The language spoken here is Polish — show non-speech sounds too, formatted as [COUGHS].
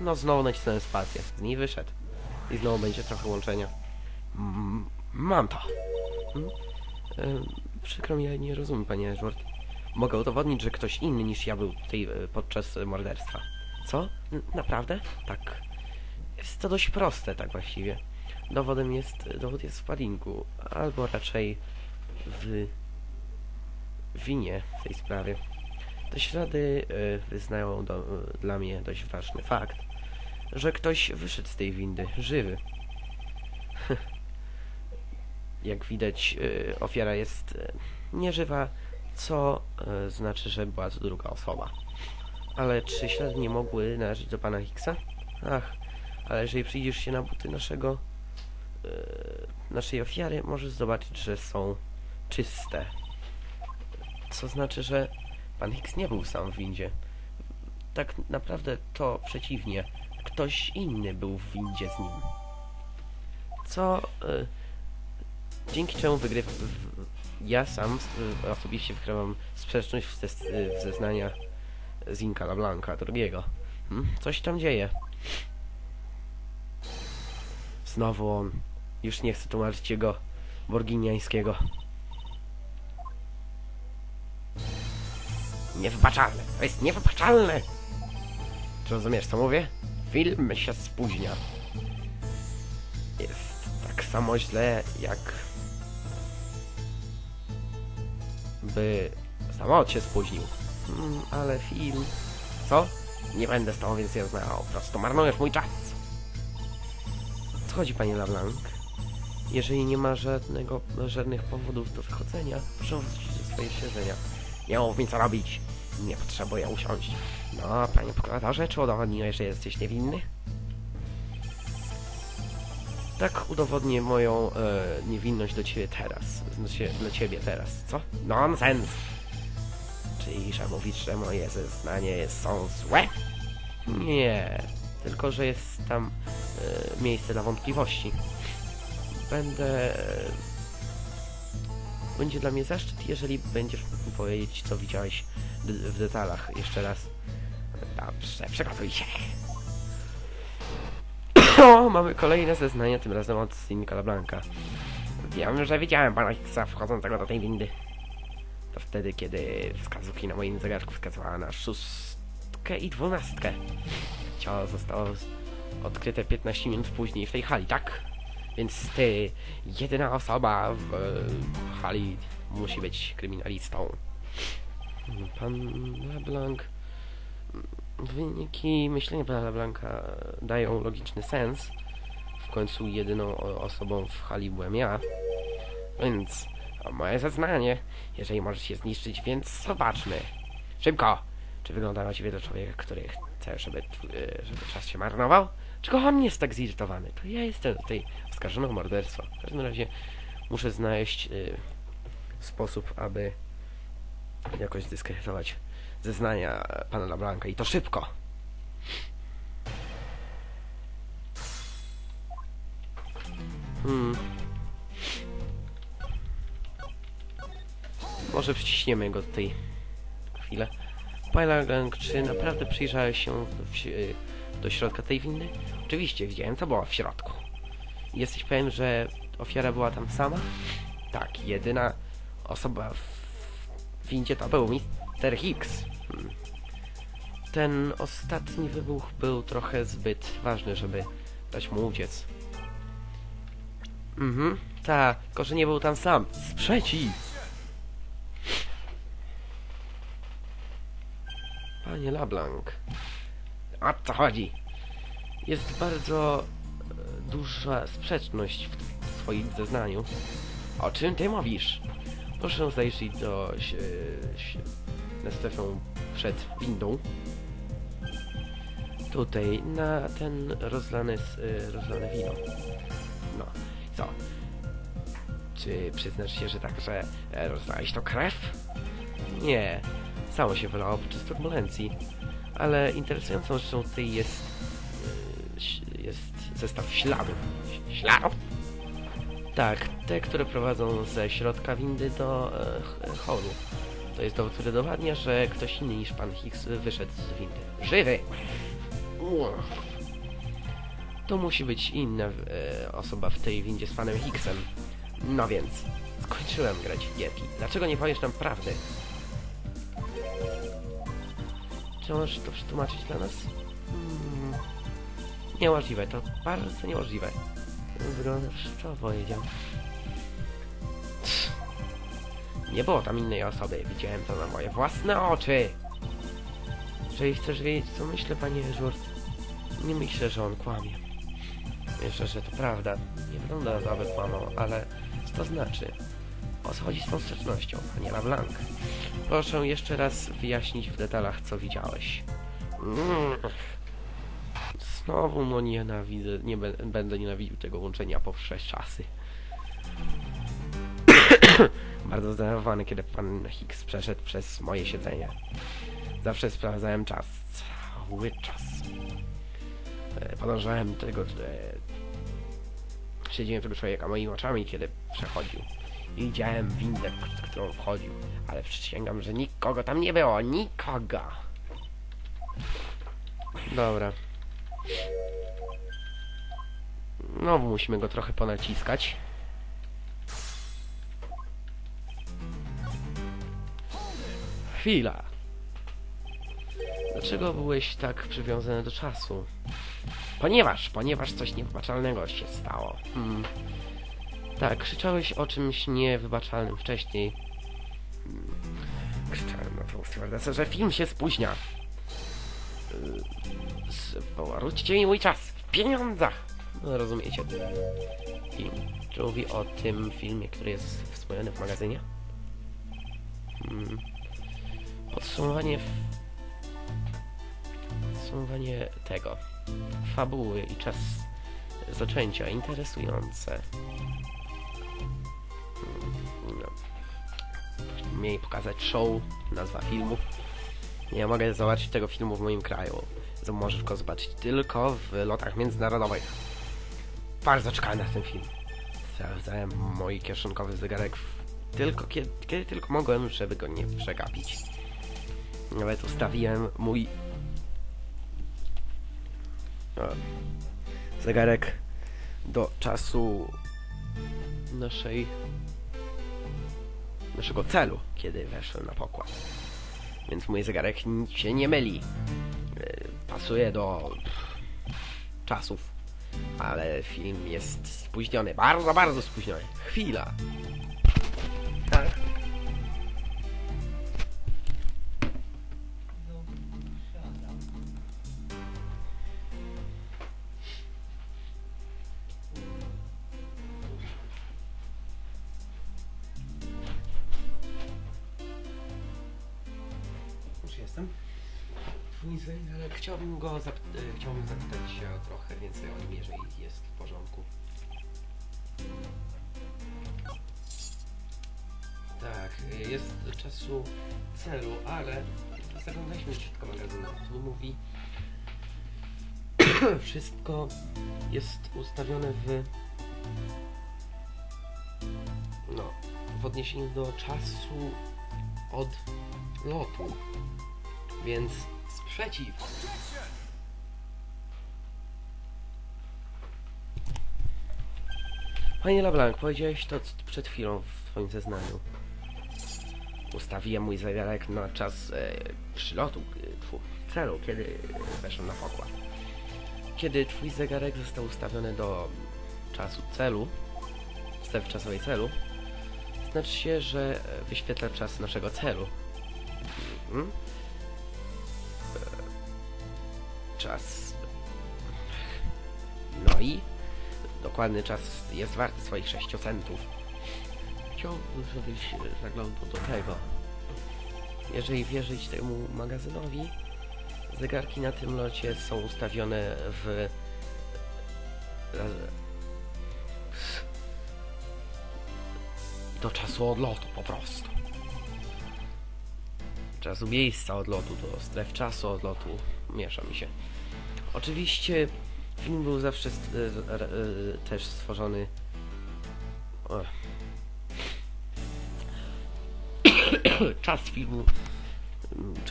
No znowu nacisnąłem spację. Z niej wyszedł. I znowu będzie trochę łączenia. Mm, mam to. Mm? E, przykro mi, ja nie rozumiem, panie Edward. Mogę udowodnić, że ktoś inny niż ja był tutaj e, podczas morderstwa. Co? N naprawdę? Tak. Jest to dość proste, tak właściwie. Dowodem jest, dowód jest w padinku, albo raczej w winie w tej sprawie. Te ślady e, wyznają do, dla mnie dość ważny fakt, że ktoś wyszedł z tej windy żywy. [LAUGHS] Jak widać, e, ofiara jest e, nieżywa, co znaczy, że była to druga osoba. Ale czy ślady nie mogły należeć do pana Hicksa? Ach, ale jeżeli przyjdziesz się na buty naszego naszej ofiary, możesz zobaczyć, że są czyste. Co znaczy, że pan Hicks nie był sam w windzie. Tak naprawdę to przeciwnie. Ktoś inny był w windzie z nim. Co... Y, dzięki czemu wygryw... w- Ja sam y, osobiście wykrywam sprzeczność w, y, w zeznania Zinka LeBlanca drugiego. Hmm? Coś tam dzieje. Znowu on. Już nie chcę tłumaczyć jego borginiańskiego. Niewybaczalne. To jest niewybaczalne. Czy rozumiesz, co mówię? Film się spóźnia. Jest tak samo źle, jak... by samolot się spóźnił. Mm, ale film... Co? Nie będę z tobą więcej rozmawiał. Po prostu marnujesz mój czas. Co chodzi, panie LeBlanc? Jeżeli nie ma żadnego, żadnych powodów do wychodzenia, proszę wrócić do swojego siedzenia. Nie mów mi co robić. Nie potrzebuję usiąść. No, panie prokuratorze, czy udowodniłeś, że jesteś niewinny? Tak udowodnię moją e, niewinność do ciebie teraz. Znaczy, dla ciebie teraz, co? Nonsens! Czyli, że mówisz, że moje zeznanie są złe? Nie, tylko, że jest tam e, miejsce dla wątpliwości. Będę... E, będzie dla mnie zaszczyt, jeżeli będziesz mógł powiedzieć, co widziałeś w detalach jeszcze raz. Dobrze, przygotuj się. [COUGHS] O, mamy kolejne zeznania, tym razem od Cinca Blanca. Wiem, że widziałem pana Hicksa wchodzącego do tej windy. To wtedy, kiedy wskazówki na moim zegarku wskazywała na szóstkę i dwunastkę. Ciało zostało odkryte 15 minut później w tej hali, tak? Więc ty, jedyna osoba w e, hali musi być kryminalistą. Pan LeBlanc... Wyniki myślenia pana LeBlanca dają logiczny sens. W końcu jedyną osobą w hali byłem ja. Więc moje zeznanie, jeżeli możesz je zniszczyć, więc zobaczmy. Szybko! Czy wygląda na ciebie to człowieka, który chce, żeby, e, żeby czas się marnował? Czego on jest tak zirytowany? To ja jestem tutaj oskarżony o morderstwo. W każdym razie muszę znaleźć y, sposób, aby jakoś zdyskredytować zeznania pana LeBlanca i to szybko. Hmm. Może przyciśniemy go tutaj chwilę. Panie LeBlanc, czy naprawdę przyjrzałeś się y, do środka tej windy? Oczywiście, widziałem co było w środku. Jesteś pewien, że ofiara była tam sama? Tak, jedyna osoba w windzie to był Mr. Hicks. Hmm. Ten ostatni wybuch był trochę zbyt ważny, żeby dać mu uciec. Mhm, tak, tylko że nie był tam sam. Sprzeciw! Panie LeBlanc, o co chodzi? Jest bardzo e, duża sprzeczność w twoim zeznaniu. O czym ty mówisz? Proszę zajrzeć do na strefę przed windą. Tutaj, na ten rozlany, y, rozlane wino. No, co? Czy przyznasz się, że także e, rozlałeś to krew? Nie, samo się wylało podczas turbulencji. Ale interesującą rzeczą tutaj jest, ś- jest zestaw śladów. Śladów? Tak, te, które prowadzą ze środka windy do e, holu. To jest dowód, który dowadnia, że ktoś inny niż pan Hicks wyszedł z windy. Żywy! To musi być inna e, osoba w tej windzie z panem Hicksem. No więc, skończyłem grać w. Dlaczego nie powiesz nam prawdy? Czy możesz to przetłumaczyć dla nas? Hmm. Niemożliwe, to bardzo niemożliwe. Wyglądasz powiedział. Tch. Nie było tam innej osoby, widziałem to na moje własne oczy. Jeżeli chcesz wiedzieć, co myślę, panie Żur, nie myślę, że on kłamie. Myślę, że to prawda. Nie wygląda aby kłamał, ale co to znaczy? O co chodzi z tą sprzecznością, panie LeBlanc? Proszę jeszcze raz wyjaśnić w detalach, co widziałeś. Mm. Znowu no nienawidzę, nie będę nienawidził tego łączenia po wsze czasy. [COUGHS] Bardzo zdenerwowany, kiedy pan Hicks przeszedł przez moje siedzenie. Zawsze sprawdzałem czas. Cały czas. E, Podążałem tego, że śledziłem tego człowieka moimi oczami, kiedy przechodził. I widziałem windę, w którą wchodził. Ale przysięgam, że nikogo tam nie było. Nikogo. Dobra. No, musimy go trochę ponaciskać. Chwila. Dlaczego byłeś tak przywiązany do czasu? Ponieważ, ponieważ coś niewybaczalnego się stało. Hmm. Tak, krzyczałeś o czymś niewybaczalnym wcześniej. Krzyczałem na tą stewardessę, że film się spóźnia. Powróćcie mi mój czas w pieniądzach! No, rozumiecie. Czy mówi o tym filmie, który jest wspomniany w magazynie? Hmm. Podsumowanie... f- Podsumowanie tego. Fabuły i czas zaczęcia. Interesujące. Mieli pokazać show, nazwa filmu. Nie mogę zobaczyć tego filmu w moim kraju. Możesz go zobaczyć tylko w lotach międzynarodowych. Bardzo czekałem na ten film. Sprawdzałem mój kieszonkowy zegarek tylko kiedy, kiedy tylko mogłem, żeby go nie przegapić. Nawet ustawiłem mój zegarek do czasu naszej naszego celu, kiedy weszłem na pokład. Więc mój zegarek się nie myli. Yy, Pasuje do czasów. Ale film jest spóźniony. Bardzo, bardzo spóźniony. Chwila. Twój zegarek, chciałbym go zap- e, chciałbym zapytać się o trochę więcej o nim, jeżeli jest w porządku. Tak, jest czasu celu, ale zaglądaliśmy środka magazynu. Tu mówi [CLEARS THROAT] wszystko jest ustawione w no, w odniesieniu do czasu od lotu. Więc sprzeciw. Panie LeBlanc, powiedziałeś to przed chwilą w swoim zeznaniu. Ustawiłem mój zegarek na czas e, przylotu, e, celu, kiedy weszłem na pokład. Kiedy twój zegarek został ustawiony do czasu celu, strefy czasowej celu, znaczy się, że e, wyświetla czas naszego celu. Mhm. Czas. No i dokładny czas jest warty swoich 6 centów. Chciałbym, żebyś zaglądał do tego. Jeżeli wierzyć temu magazynowi, zegarki na tym locie są ustawione w do czasu odlotu po prostu. Czasu miejsca odlotu do stref czasu odlotu miesza mi się. Oczywiście film był zawsze st- e, e, e, też stworzony [COUGHS] czas filmu czas